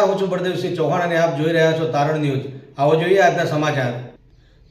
હું છું. બળદેવસિંહ ચૌહાણ અને આપ જોઈ રહ્યા છો તારણ ન્યૂઝ. આવો જોઈએ આજના સમાચાર.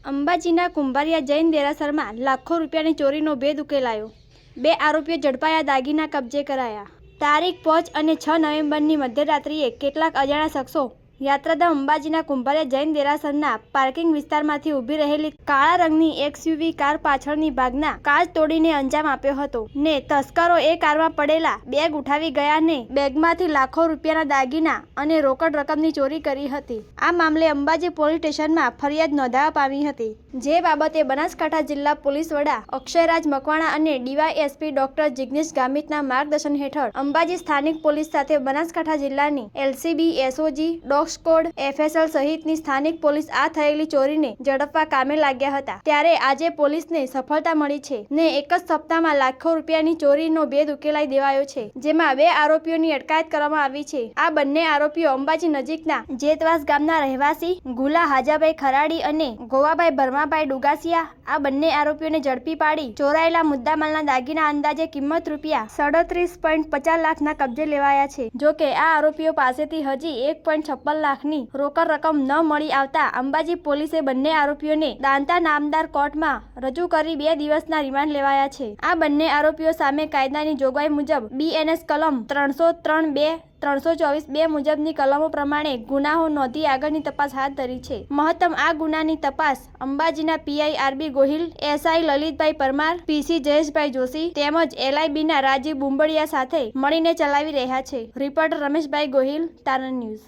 અંબાજીના કુંભારિયા જૈન દેરાસરમાં લાખો રૂપિયાની ચોરીનો ભેદ ઉકેલાયો. બે આરોપીઓ ઝડપાયા દાગીના કબજે કરાયા. તારીખ પાંચ અને છ નવેમ્બરની મધ્યરાત્રિએ કેટલાક અજાણ્યા શખ્સો યાત્રાધામ અંબાજીના કુંભારિયા જૈન દેરાસરના પાર્કિંગ વિસ્તારમાંથી ઊભી રહેલી કાળા રંગની એક્સયુવી કાર પાછળની ભાગના કાચ તોડીને અંજામ આપ્યો હતો. ને તસ્કરો એ કારમાં પડેલા બેગ ઉઠાવી ગયા ને બેગમાંથી લાખો રૂપિયાના દાગીના અને રોકડ રકમની ચોરી કરી હતી. આ મામલે અંબાજી પોલીસ સ્ટેશનમાં ફરિયાદ નોંધાવા પામી હતી. જે બાબતે બનાસકાંઠા જિલ્લા પોલીસ વડા અક્ષયરાજ મકવાણા અને ડીવાયએસપી ડોક્ટર જિગ્નેશ ગામિતના માર્ગદર્શન હેઠળ અંબાજી સ્થાનિક પોલીસ સાથે બનાસકાંઠા જિલ્લાની LCB, SOG, dog squad FSL સહિતની સ્થાનિક પોલીસ આ થયેલી ચોરીને ઝડપવા કામે લાગ્યા હતા. ત્યારે આજે પોલીસને સફળતા મળી છે ને એક જ સપ્તાહમાં લાખો રૂપિયાની ચોરીનો ભેદ ઉકેલાઈ દેવાયો છે, જેમાં બે આરોપીઓની અટકાયત કરવામાં આવી છે. આ બંને આરોપીઓ અંબાજી નજીકના જેતવાસ ગામના રહેવાસી ગુલા હાજાભાઈ ખરાડી અને ગોવાભાઈ ભરમાભાઈ ડુગાસિયા આ બંને આરોપીઓને ઝડપી પાડી ચોરાયેલા મુદ્દામાલના દાગીના અંદાજે કિંમત રૂપિયા સડત્રીસ પોઈન્ટ પચાસ લાખના કબજે લેવાયા છે. જો કે આ આરોપીઓ પાસેથી હજી એક પોઈન્ટ છપ્પન લાખની રોકડ રકમ ન મળી આવતા અંબાજી પોલીસે બંને આરોપીઓને દાંતા નામદાર કોર્ટમાં રજૂ કરી બે દિવસના રિમાન્ડ લેવાયા છે. આ બંને આરોપીઓ સામે કાયદાની જોગવાઈ મુજબ બીએનએસ કલમ ત્રણસો ત્રણ બે, ત્રણસો ચોવીસ બે મુજબની કલમો પ્રમાણે ગુનાઓ નોંધી આગળની તપાસ હાથ ધરી છે. મહત્તમ આ ગુનાની તપાસ અંબાજીના PI RB Gohil SI Lalitbhai Parmar PC Jayeshbhai Joshi તેમજ એલઆઈબીના રાજીવ બુંબડિયા સાથે મળીને ચલાવી રહ્યા છે. રિપોર્ટર રમેશભાઈ ગોહિલ, તારણ ન્યૂઝ.